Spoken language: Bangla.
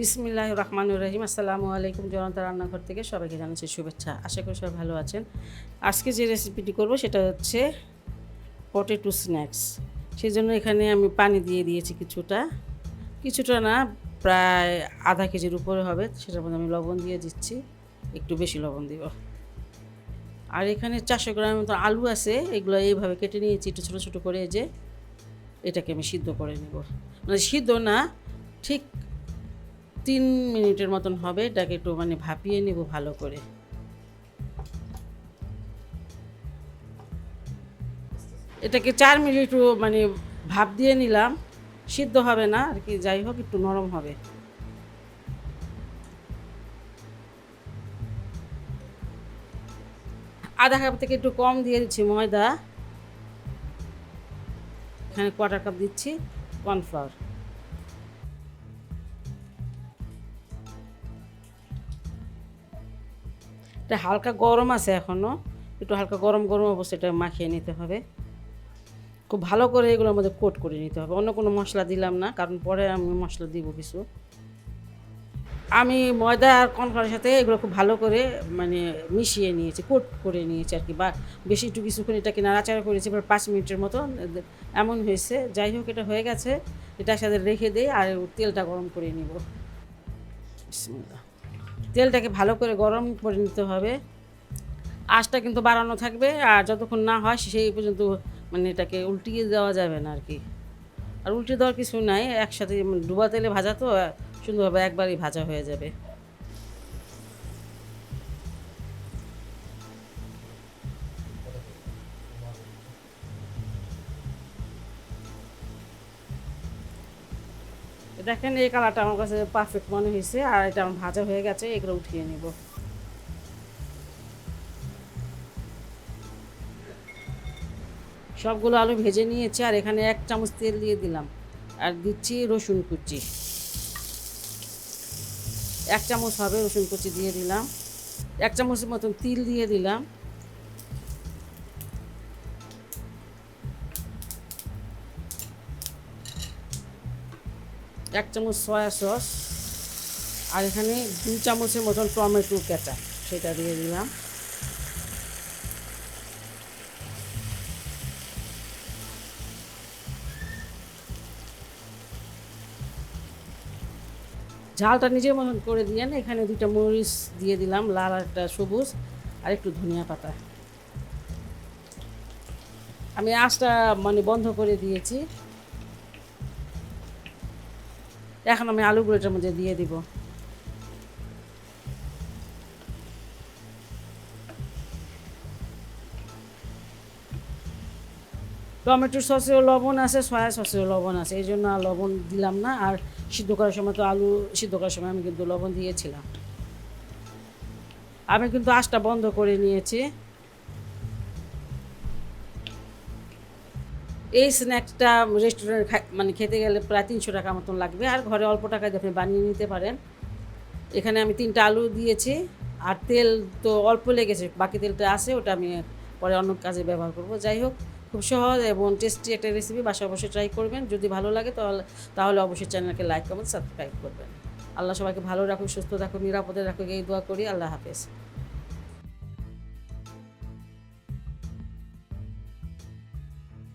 বিসমিল্লাহ রহমানুর রহিম আসসালামু আলাইকুম জনতা রান্নাঘর থেকে সবাইকে জানাচ্ছি শুভেচ্ছা। আশা করি সবাই ভালো আছেন। আজকে যে রেসিপিটি করব সেটা হচ্ছে পটেটো স্ন্যাক্স। সেই জন্য এখানে আমি পানি দিয়ে দিয়েছি কিছুটা। কিছুটা না, প্রায় আধা কেজির উপরে হবে। সেটার মধ্যে আমি লবণ দিয়ে দিচ্ছি। একটু বেশি লবণ দিব। আর এখানে চারশো গ্রামের মতো আলু আছে। এগুলো এইভাবে কেটে নিয়েছি একটু ছোটো ছোটো করে। যে এটাকে আমি সিদ্ধ করে নেব। মানে সিদ্ধ না, ঠিক তিন মিনিটের মতন হবে, এটাকে একটু মানে ভাপিয়ে নেব ভালো করে। এটাকে চার মিনিট মানে ভাপ দিয়ে নিলাম, সিদ্ধ হবে না, আর কি যাই হোক, একটু নরম হবে। আধা কাপ থেকে একটু কম দিয়ে দিচ্ছি ময়দা। এখানে কোয়ার্টার কাপ দিচ্ছি কর্নফ্লাওয়ার এটা হালকা গরম আছে এখনও একটু হালকা গরম গরম অবস্থা এটা মাখিয়ে নিতে হবে। খুব ভালো করে এগুলোর মধ্যে কোট করে নিতে হবে। অন্য কোনো মশলা দিলাম না, কারণ পরে আমি মশলা দিব কিছু। আমি ময়দা আর কর্নফ্লাওয়ারের সাথে এগুলো খুব ভালো করে মানে মিশিয়ে নিয়েছি, কোট করে নিয়েছি আর কি। বা বেশি একটু কিছুক্ষণ এটাকে নাড়াচাড়া করেছি এবার পাঁচ মিনিটের মতো। এমন হয়েছে। যাই হোক, এটা হয়ে গেছে। এটার সাথে রেখে দিই আর তেলটা গরম করে নিব। বিসমিল্লাহ। তেলটাকে ভালো করে গরম করে নিতে হবে। আঁচটা কিন্তু বাড়ানো থাকবে আর যতক্ষণ না হয় সেই পর্যন্ত মানে এটাকে উল্টিয়ে দেওয়া যাবে না আর কি আর উল্টে দেওয়ার কিছু নাই, একসাথে মানে ডুবা তেলে ভাজা তো, সুন্দরভাবে একবারই ভাজা হয়ে যাবে। দেখেন এই কালারটা আমার কাছে পারফেক্ট মনে হয়েছে, আর এটা আমার ভাজা হয়ে গেছে, এগুলো উঠিয়ে নিব। সবগুলো আলু ভেজে নিয়েছি, আর এখানে এক চামচ তেল দিয়ে দিলাম, আর দিচ্ছি রসুন কুচি। এক চামচ হবে রসুন কুচি দিয়ে দিলাম, এক চামচের মতন তিল দিয়ে দিলাম এক চামচ সয়া সস আর এখানে দুই চামচের মতন টমেটো কেঁচা, সেটা দিয়ে দিলাম। ঝালটা নিজের মতন করে দিয়ে এখানে দুইটা মরিচ দিয়ে দিলাম, লাল একটা সবুজ আর একটু ধনিয়া পাতা। আমি আঁচটা মানে বন্ধ করে দিয়েছি। এখন আমি আলুগুলো এটার মধ্যে দিয়ে দিব। টমেটোর সসেও লবণ আছে, সয়া সসেও লবণ আছে, এই জন্য আর লবণ দিলাম না। আর সিদ্ধ করার সময় তো আলু সিদ্ধ করার সময় আমি কিন্তু লবণ দিয়েছিলাম। আমি কিন্তু আঁচটা বন্ধ করে নিয়েছি। এই স্ন্যাক্সটা রেস্টুরেন্ট মানে খেতে গেলে প্রায় তিনশো টাকা মতন লাগবে। আর ঘরে অল্প টাকায় আপনি বানিয়ে নিতে পারেন। এখানে আমি তিনটা আলু দিয়েছি, আর তেল তো অল্প লেগেছে, বাকি তেলটা আছে, ওটা আমি পরে অন্য কাজে ব্যবহার করব। যাই হোক, খুব সহজ এবং টেস্টি একটা রেসিপি বাসা অবশ্যই ট্রাই করবেন। যদি ভালো লাগে তাহলে তাহলে অবশ্যই চ্যানেলকে লাইক কমেন্ট সাবস্ক্রাইব করবেন। আল্লাহ সবাইকে ভালো রাখুক, সুস্থ রাখুক, নিরাপদে রাখুক, এই দোয়া করি। আল্লাহ হাফেজ।